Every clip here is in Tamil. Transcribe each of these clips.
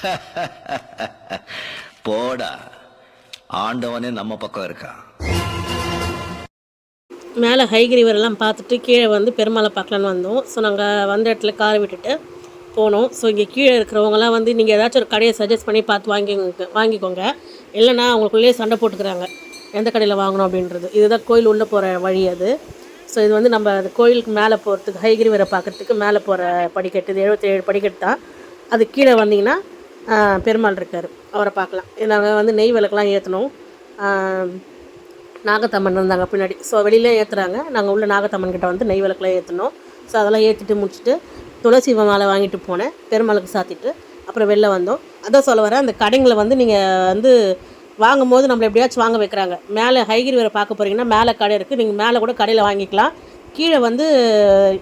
போடா. ஆண்டவனே நம்ம பக்கம் இருக்கான் மேலே ஹைகிரிவரெல்லாம் பார்த்துட்டு கீழே வந்து பெருமாளை பார்க்கலான்னு வந்தோம். ஸோ நாங்கள் வந்த இடத்துல காரை விட்டுட்டு போனோம். ஸோ இங்கே கீழே இருக்கிறவங்கலாம் வந்து நீங்கள் ஏதாச்சும் ஒரு கடையை சஜஸ்ட் பண்ணி பார்த்து வாங்கிக்கோங்க வாங்கிக்கோங்க. இல்லைன்னா அவங்களுக்குள்ளேயே சண்டை போட்டுக்கிறாங்க. எந்த கடையில் வாங்கணும் அப்படின்றது. இதுதான் கோயில் உள்ளே போகிற வழி அது. ஸோ இது வந்து நம்ம அந்த கோயிலுக்கு மேலே போகிறதுக்கு ஹைகிரிவரை பார்க்குறதுக்கு மேலே போகிற படிக்கட்டு. இது எழுபத்தேழு படிக்கட்டு தான். அது கீழே வந்தீங்கன்னா பெருமாள் இருக்கார். அவரை பார்க்கலாம். நாங்கள் வந்து நெய் விளக்கெலாம் ஏற்றணும் நாகத்தம்மன் இருந்தாங்க பின்னாடி. ஸோ வெளியில ஏற்றுறாங்க நாங்கள் உள்ள நாகத்தம்மன் கிட்ட வந்து நெய் விளக்குலாம் ஏற்றணும் ஸோ அதெல்லாம் ஏற்றிட்டு முடிச்சுட்டு துளசி மாலை வாங்கிட்டு போனேன். பெருமாளுக்கு சாத்திட்டு அப்புறம் வெளில வந்தோம். அதான் சொல்ல வரேன் அந்த கடைங்களை வந்து நீங்கள் வந்து வாங்கும்போது நம்மளை எப்படியாச்சும் வாங்க வைக்கிறாங்க. மேலே ஹைகிரி வேறு பார்க்க போகிறீங்கன்னா மேலே கடை இருக்குது நீங்கள் மேலே கூட கடையில் வாங்கிக்கலாம். கீழே வந்து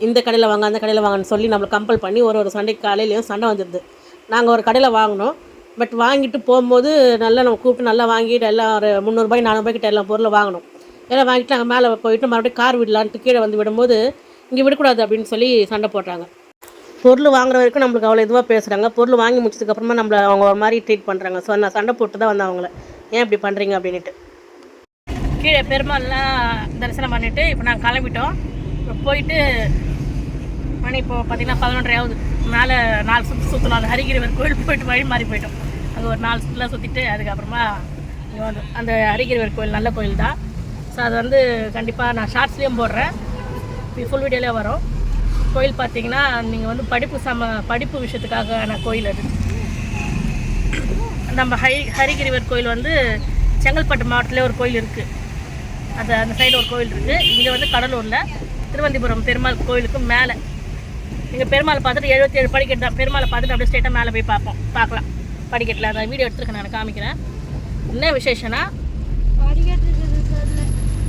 இந்த கடையில் வாங்க அந்த கடையில் வாங்கன்னு சொல்லி நம்மளை கம்பல் பண்ணி ஒரு ஒரு சண்டைக்கு காலையிலையும் சண்டை வந்துடுது. நாங்கள் ஒரு கடையில் வாங்கினோம். பட் வாங்கிட்டு போகும்போது நல்லா நம்ம கூப்பிட்டு நல்லா வாங்கிட்டு எல்லாம் ஒரு முந்நூறுபாய் நானூறுபாய்க்கிட்ட எல்லாம் பொருளை வாங்கினோம். எல்லாம் வாங்கிட்டு நாங்கள் மேலே போயிட்டு மறுபடியும் கார் விடலான்ட்டு கீழே வந்து விடும்போது இங்கே விடக்கூடாது அப்படின்னு சொல்லி சண்டை போட்டாங்க. பொருள் வாங்குற வரைக்கும் நம்மளுக்கு அவ்வளோ இதுவாக பேசுகிறாங்க பொருள் வாங்கி முடிச்சதுக்கப்புறமா நம்மளை அவங்க ஒரு மாதிரி ட்ரீட் பண்ணுறாங்க ஸோ நான் சண்டை போட்டு தான் வந்தேன் அவங்கள. ஏன் இப்படி பண்ணுறீங்க அப்படின்ட்டு கீழே பெருமாள்லாம் தரிசனம் பண்ணிவிட்டு இப்போ நாங்கள் கிளம்பிட்டோம். போயிட்டு மணி இப்போ பார்த்தீங்கன்னா பதினொன்றரை ஆகுது. மேலே நாலு சுற்று சுற்றணும் அந்த ஹரிகிரிவர் கோயில் போயிட்டு வழி மாறி போயிட்டோம். அங்கே ஒரு நாலு சுற்றுலாம் சுற்றிட்டு அதுக்கப்புறமா இங்கே வந்து அந்த ஹரிகிரிவர் கோயில் நல்ல கோயில் தான். ஸோ அது வந்து கண்டிப்பாக நான் ஷார்ட்ஸ்லேயும் போடுறேன். ஃபுல் வீடியோலேயே வரும். கோயில் பார்த்தீங்கன்னா நீங்கள் வந்து படிப்பு சம படிப்பு விஷயத்துக்காக கோயில் அது. நம்ம ஹை ஹரிகிரிவர் கோயில் வந்து செங்கல்பட்டு மாவட்டத்திலே ஒரு கோயில் இருக்குது அது அந்த சைடு ஒரு கோயில் இருக்குது இங்கே வந்து கடலூரில் திருவந்திபுரம் பெருமாள் கோயிலுக்கு மேலே. நீங்கள் பெருமாளை பார்த்துட்டு எழுபத்தி ஏழு படிக்கட்டு தான். பெருமாளை பார்த்துட்டு அப்படியே ஸ்டேட்டாக மேலே போய் பார்ப்போம். பார்க்கலாம். படிக்கட்டில் அந்த வீடியோ எடுத்துருக்கேன் நான் காமிக்கிறேன். என்ன விசேஷம்னா?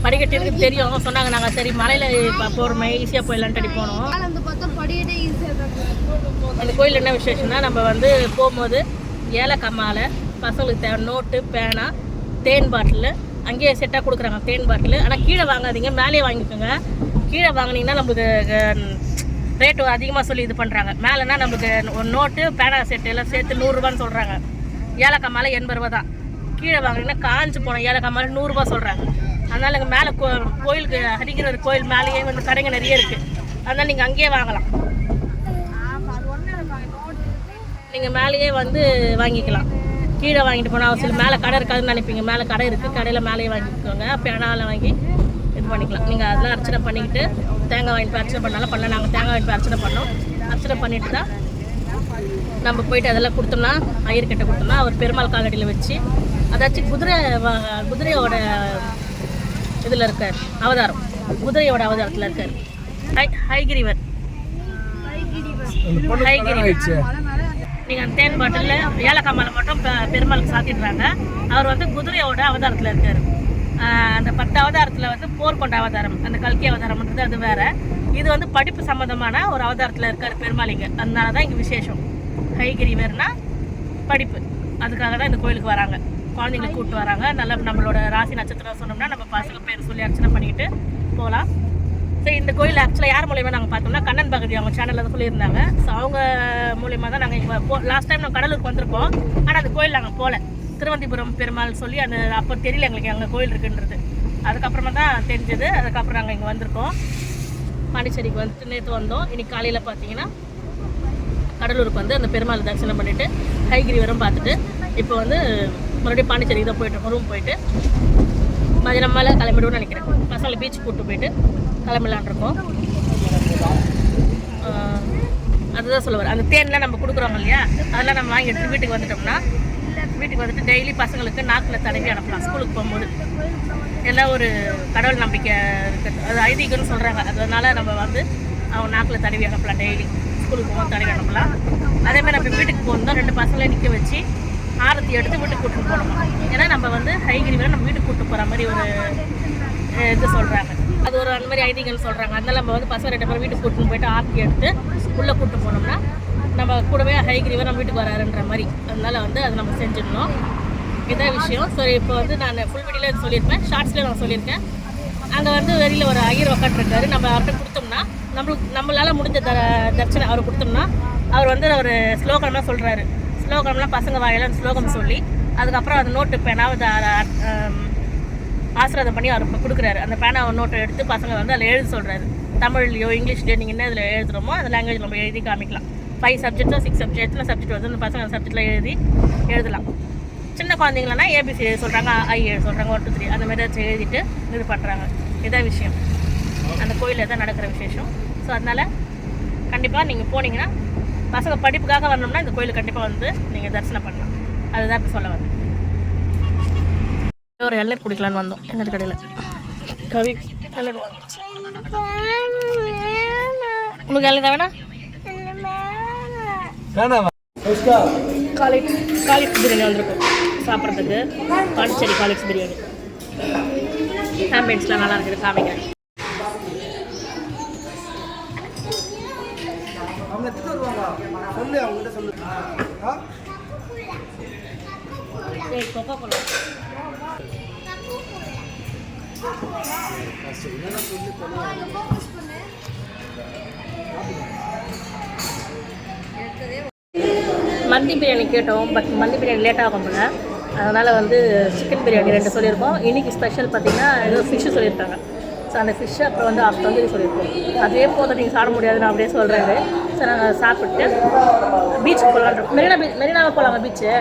படிக்கட்டு இருக்கு தெரியும். சொன்னாங்க நாங்கள் சரி மலையில் போகிறோமே ஈஸியாக போயிடலான்ட்டு அடி போனோம். அந்த அந்த கோயில் என்ன விசேஷம்னா நம்ம வந்து போகும்போது ஏலக்காய் மாலை பசங்களுக்கு தேவை நோட்டு பேனா தேன் பாட்டில் அங்கேயே செட்டாக கொடுக்குறாங்க தேன் பாட்டில். ஆனால் கீழே வாங்காதீங்க மேலேயே வாங்கிக்கோங்க. கீழே வாங்கினீங்கன்னா நம்மளுக்கு ரேட்டு அதிகமாக சொல்லி இது பண்ணுறாங்க மேலேனா நம்மளுக்கு ஒரு நோட்டு பேனா செட்டு எல்லாம் சேர்த்து நூறுரூவான்னு சொல்கிறாங்க ஏலக்காய் மேலே எண்பது ரூபா தான் கீழே வாங்கினீங்கன்னா காஞ்சி போன ஏலக்காய் மாலை நூறுரூவா சொல்கிறாங்க அதனால் இங்கே மேலே கோ கோயிலுக்கு அடிக்கிற கோயில் மேலேயே வந்து கடைங்க நிறைய இருக்குது அதனால் நீங்கள் அங்கேயே வாங்கலாம். நீங்கள் மேலேயே வந்து வாங்கிக்கலாம். கீழே வாங்கிட்டு போனால் அவசியம் மேலே கடை இருக்காதுன்னு நினைப்பீங்க. மேலே கடை இருக்குது கடையில் மேலேயே வாங்கிக்கோங்க. பேனாவில் வாங்கி இது பண்ணிக்கலாம். நீங்கள் அதெல்லாம் அர்ச்சனை பண்ணிக்கிட்டு தேங்காய் வாங்கிட்டு அர்ச்சனை பண்ணாலும் பண்ணல. நாங்கள் தேங்காய் வாங்கிட்டு அர்ச்சனை பண்ணோம். அர்ச்சனை பண்ணிட்டு தான் நம்ம போயிட்டு அதெல்லாம் கொடுத்தோம்னா ஐயர்கிட்ட கொடுத்தோம்னா அவர் பெருமாள் காலடியில் வச்சு அதாச்சும் குதிரை குதிரையோட இதில் இருக்கார் அவதாரம். குதிரையோட அவதாரத்தில் இருக்கார். ஹை ஹைகிரிவர். நீங்கள் அந்த தேன் பாட்டிலில் ஏலக்காய் மலை மட்டும் பெ- பெருமாளுக்கு சாத்திடுறாங்க. அவர் வந்து குதிரையோட அவதாரத்தில் இருக்கார். அந்த பத்து அவதாரத்தில் வந்து போர்க்கொண்ட அவதாரம் அந்த கல்கி அவதாரம்ன்றது அது வேற. இது வந்து படிப்பு சம்மந்தமான ஒரு அவதாரத்தில் இருக்கார் பெருமாளிங்க. அதனால தான் இங்கே விசேஷம். ஹைகிரிவர்னா படிப்பு. அதுக்காக தான் இந்த கோயிலுக்கு வராங்க. குழந்தைங்களை கூப்பிட்டு வராங்க. நல்ல நம்மளோட ராசி நட்சத்திரம் சொன்னோம்னா நம்ம பசங்க பேர் சொல்லி அர்ச்சனை பண்ணிக்கிட்டு போகலாம் சரி இந்த கோயில் ஆக்சுவலாக யார் மூலியமாக நாங்கள் பார்த்தோம்னா கண்ணன் பகுதி அவங்க சேனலில் சொல்லியிருந்தாங்க. ஸோ அவங்க மூலியமாக தான் நாங்கள் இங்கே போ லாஸ்ட் டைம் நாங்கள் கடலுக்கு வந்திருக்கோம். ஆனால் அந்த கோயில் நாங்கள் போகல திருவந்திபுரம் பெருமாள் சொல்லி அந்த அப்போ தெரியல எங்களுக்கு அங்கே கோயில் இருக்குன்றது. அதுக்கப்புறமா தான் தெரிஞ்சது. அதுக்கப்புறம் நாங்கள் இங்கே வந்திருக்கோம். பாண்டிச்சேரிக்கு வந்துட்டு நேற்று வந்தோம். இன்னைக்கு காலையில் பார்த்தீங்கன்னா கடலூருக்கு வந்து அந்த பெருமாள் தரிசனம் பண்ணிவிட்டு ஹைகிரிவரம் பார்த்துட்டு இப்போ வந்து மறுபடியும் பாண்டிச்சேரிக்கு தான் போயிட்டு ரூம் போயிட்டு. மதியம் மேலே கிளம்பிடுவோம்னு நினைக்கிறேன். பசங்களை பீச் கூப்பிட்டு போயிட்டு கிளம்பலான் இருக்கோம். அதுதான் சொல்லுவார் அந்த தேன்லாம் நம்ம கொடுக்குறோம் இல்லையா? அதெல்லாம் நம்ம வாங்கி எடுத்து வீட்டுக்கு வந்துட்டோம்னா வீட்டுக்கு வந்துட்டு டெய்லி பசங்களுக்கு நாக்கில் தடவி அனுப்பலாம். ஸ்கூலுக்கு போகும்போது. எல்லாம் ஒரு கடவுள் நம்பிக்கை இருக்குது அது ஐதீகம்னு சொல்கிறாங்க அதனால நம்ம வந்து அவங்க நாக்கில் தடவி அனுப்பலாம் டெய்லி ஸ்கூலுக்கு போகும் தடவி அனுப்பலாம். அதேமாதிரி நம்ம வீட்டுக்கு போகணும் ரெண்டு பசங்களை நிற்க வச்சு ஆரத்தி எடுத்து வீட்டுக்கு கூட்டிட்டு போகணும்? ஏன்னா நம்ம வந்து ஹைகிரிவில் நம்ம வீட்டுக்கு கூட்டு போகிற மாதிரி ஒரு இது சொல்கிறாங்க அது ஒரு அந்த மாதிரி ஐதீகம்னு சொல்கிறாங்க அதனால நம்ம வந்து பசங்க ரெண்டு பேரும் வீட்டுக்கு கூட்டின்னு போயிட்டு ஆர்த்தி எடுத்து உள்ளே கூட்டு போனோம்னா நம்ம கூடவே ஹைகிரிவர் நம்ம வீட்டுக்கு வராருன்ற மாதிரி. அதனால வந்து அதை நம்ம செஞ்சிடணும். இதான் விஷயம். ஸோ இப்போ வந்து நான் ஃபுல் வீடியோவில் சொல்லியிருப்பேன். ஷார்ட்ஸில் நான் சொல்லியிருக்கேன். அங்கே வந்து வெளியில் ஒரு ஐயர் உக்காண்டிருக்காரு நம்ம அவர்கிட்ட கொடுத்தோம்னா நம்மளுக்கு நம்மளால் முடிஞ்ச த தர்ச்சனை அவர் கொடுத்தோம்னா அவர் வந்து ஒரு ஸ்லோகம்லாம் சொல்கிறாரு ஸ்லோகம்லாம் பசங்க வாயிலாம் ஸ்லோகம் சொல்லி அதுக்கப்புறம் அந்த நோட்டு பேனாவது ஆசிரதம் பண்ணி அவர் கொடுக்குறாரு. அந்த பேனா நோட்டை எடுத்து பசங்க வந்து அதில் எழுத சொல்கிறாரு தமிழ்லையோ இங்கிலீஷ்லையோ நீங்கள் என்ன இதில் எழுதுறோமோ அந்த லாங்குவேஜ் நம்ம எழுதி காமிக்கலாம். ஃபைவ் சப்ஜெக்ட்டோ சிக்ஸ் சப்ஜெக்ட் எத்தனை சப்ஜெக்ட் வந்து அந்த பசங்க சப்ஜெக்டில் எழுதி எழுதலாம். சின்ன குழந்தைங்களனா ஏபிசி எழுத சொல்கிறாங்க ஐ எழுத சொல்கிறாங்க ஒன் டூ த்ரீ அந்த மாதிரி ஏதாச்சும் எழுதிட்டு இது பண்ணுறாங்க இதான் விஷயம். அந்த கோயிலில் தான் நடக்கிற விசேஷம். ஸோ அதனால் கண்டிப்பாக நீங்கள் போனீங்கன்னா பசங்க படிப்புக்காக வரணும்னா இந்த கோயிலுக்கு கண்டிப்பாக வந்து நீங்கள் தரிசனம் பண்ணலாம். அதுதான் இப்போ சொல்ல வந்தேன். ஒரு இளநீர் குடிக்கலான்னு வந்தோம் எங்கள் கடையில். கவி இளநீர் உனக்கு இளநீர் வேணா காலேஜ் காலேஜ் பிரியாணி வந்திருக்கும் சாப்பிட்றதுக்கு. பாண்டிச்சேரி காலேஜ் பிரியாணி. ஆம்பியன்ஸ்லாம் நல்லா இருக்குது காமிக்கிறேன். சொல்லு அவங்ககிட்ட சொல்லு. ஆ? ஏய் கொக்கோ கோலா மந்தி பிரியாணி கேட்டோம் பட் மந்தி பிரியாணி லேட் ஆகும் போல அதனால் வந்து சிக்கன் பிரியாணி ரெண்டு சொல்லியிருக்கோம். இன்னைக்கு ஸ்பெஷல் பார்த்தீங்கன்னா ஏதோ ஃபிஷ்ஷு சொல்லியிருக்காங்க. ஸோ அந்த ஃபிஷ்ஷு அப்புறம் வந்து ஆஃப் தந்தூரி சொல்லியிருக்கோம். அதே போதும் நீங்கள் சாப்பிட முடியாது நான் அப்படியே சொல்கிறாரு ஸோ நாங்கள் சாப்பிட்டு பீச்சுக்கு போகலான் மெரினா பீச் மெரினாவை போகலாமா பீச்சு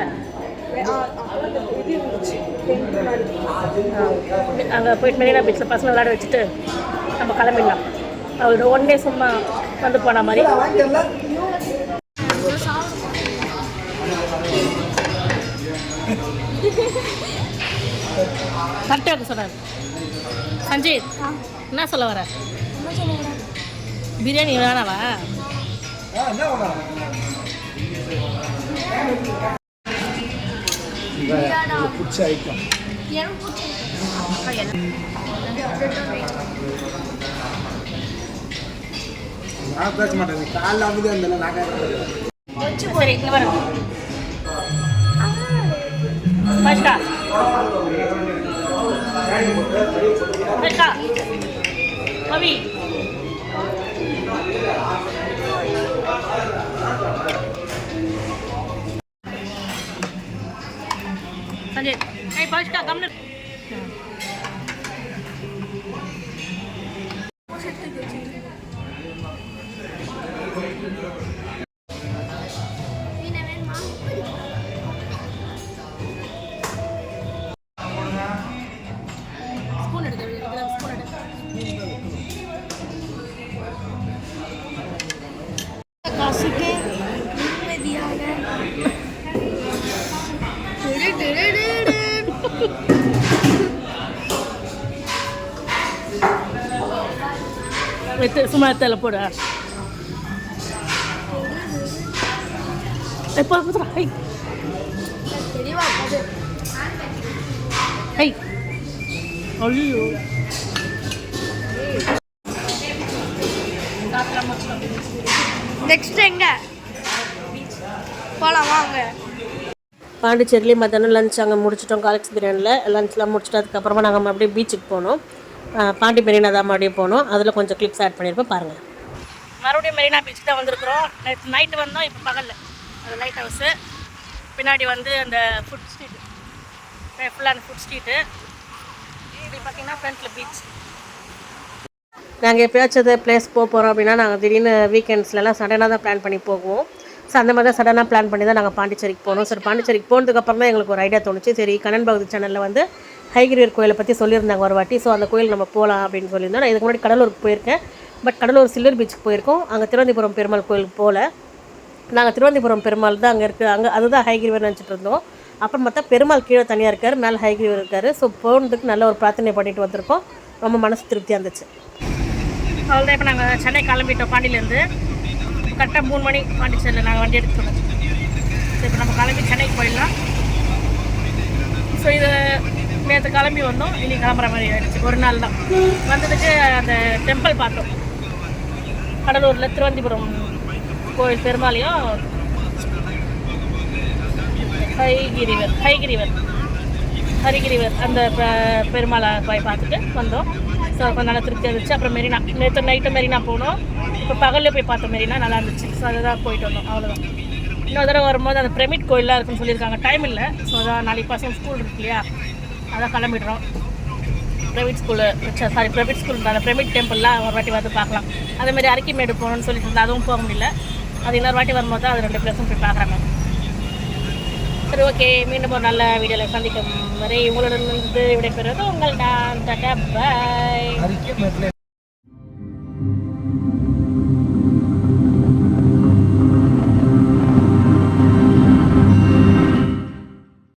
அங்கே போயிட்டு மெரினா பீச்சில் பசங்க விளையாட வச்சுட்டு நம்ம கிளம்பிடலாம். அவளோட ஒன் டே சும்மா வந்து போன மாதிரி. கரெக்டாக இருக்கு சொன்னார். சஞ்சீத் என்ன சொல்ல வர? பிரியாணி வேணாவா? ஐட்டம் நான் பேச மாட்டேன் காலைல அமைதியாக இருந்தாலும் நான் கேட்க சரி இங்கே வர பஷ்கா பஷ்கா கவி સંજય એ ભાઈ તમને? சும்மா எடுத்து போடு எப்போ ஹை. ஹை ஐயோ நெக்ஸ்ட் எங்க போலாம் வாங்க பாண்டிச்சேரிலேயே மத்தியானம் லஞ்ச் அங்கே முடிச்சிட்டோம் காலேஜ் பிரியாணியில் லஞ்ச்லாம் முடிச்சிட்டு அதுக்கப்புறமா நாங்கள் மறுபடியும் பீச்சுக்கு போனோம். பாண்டி மெரினா தான் மறுபடியும் போனோம் அதில் கொஞ்சம் கிளிப்ஸ் ஆட் பண்ணியிருப்பேன் பாருங்கள் மறுபடியும் மெரினா பீச் தான் வந்திருக்கிறோம். நேற்று நைட்டு வந்தோம் இப்போ பகலில். அது லைட் ஹவுஸு பின்னாடி வந்து அந்த ஃபுட் ஸ்ட்ரீட்டு ஃபுல்லாக அந்த ஃபுட் ஸ்ட்ரீட்டு இப்படி பார்த்தீங்கன்னா ஃப்ரண்ட்டில் பீச் நாங்கள் எப்பயாச்சும் பிளேஸ் போக போகிறோம் அப்படின்னா நாங்கள் திடீர்னு வீக்கெண்ட்ஸ்லலாம் சடனாக தான் பிளான் பண்ணி போகுவோம் ஸோ அந்த மாதிரி தான் சடனாக பிளான் பண்ணி தான் நாங்கள் பாண்டிச்சேரிக்கு போனோம். சரி பாண்டிச்சேரிக்கு போனதுக்கப்புறம் தான் எங்களுக்கு ஒரு ஐடியா தோணுச்சு. சரி கண்ணன் பகுதி சேனலில் வந்து ஹைகிரியர் கோயிலை பற்றி சொல்லியிருந்தாங்க ஒரு வாட்டி. ஸோ அந்த கோயில் நம்ம போகலாம் அப்படின்னு சொல்லியிருந்தோம். நான் இதுக்கு முன்னாடி கடலூருக்கு போயிருக்கேன். பட் கடலூர் சில்வர் பீச்சுக்கு போயிருக்கோம். அங்கே திருவந்திபுரம் பெருமாள் கோயிலுக்கு போகல நாங்கள் திருவந்திபுரம் பெருமாள் தான் அங்கே இருக்குது அங்கே அதுதான் ஹைகிரிவர் நினச்சிட்டு இருந்தோம். அப்புறம் பார்த்தா பெருமாள் கீழே தனியாக இருக்கார். மேலே ஹைகிரிவர் இருக்கார். ஸோ போனதுக்கு நல்ல ஒரு பிரார்த்தனை பண்ணிட்டு வந்திருக்கோம். ரொம்ப மனசு திருப்தியாக இருந்துச்சு. அவ்வளோதான் இப்போ நாங்கள் சென்னை கிளம்பிட்டோம் பாண்டியிலேருந்து. கரெக்டாக மூணு மணி பாண்டிச்சேரியில் நாங்கள் வண்டி எடுத்துக்கணும் இப்போ நம்ம கிளம்பி சென்னைக்கு போயிடலாம். நேற்று கிளம்பி வந்தோம். இனி கிளம்புற மாதிரி ஆயிடுச்சு. ஒரு நாள் தான். வந்ததுக்கு அந்த டெம்பிள் பார்த்தோம். கடலூரில் திருவந்திபுரம் கோயில் பெருமாளையும் ஹைகிரிவர் ஹைகிரிவர் ஹரிகிரிவர் அந்த பெருமாளை போய் பார்த்துட்டு வந்தோம். ஸோ கொஞ்சம் நல்லா திருப்தியாக இருந்துச்சு அப்புறம் மெரினா. நேற்று நைட்டு மெரினா போனோம். இப்போ பகலில் போய் பார்த்தோம் மெரினா நல்லா இருந்துச்சு. ஸோ அதுதான் போயிட்டு வந்தோம். அவ்வளோதான் இன்னொரு தடவை வரும்போது அந்த பிரமிட் கோயிலாக இருக்குன்னு சொல்லியிருக்காங்க. டைம் இல்லை. ஸோ அதான் நாளைக்கு பசங்க ஸ்கூல் இருக்கு இல்லையா? அதான் கிளம்பிடுறோம். Private school sorry private school அந்த ப்ரைவேட் டெம்பிள்லாம் ஒரு வாட்டி வந்து பார்க்கலாம். அதே மாதிரி அரிக்கிமேடு போகணும்னு சொல்லிட்டு இருந்தால் அதுவும் போக முடியல. அது இன்னொரு வாட்டி வரும்போது தான் அது ரெண்டு பிளேஸும் போய் பார்க்குறாங்க. சரி ஓகே மீண்டும் ஒரு நல்ல வீடியோவில் சந்திக்கும் வரை உங்களிடம் இருந்து விடைபெறுவது உங்கள் நான் பாய்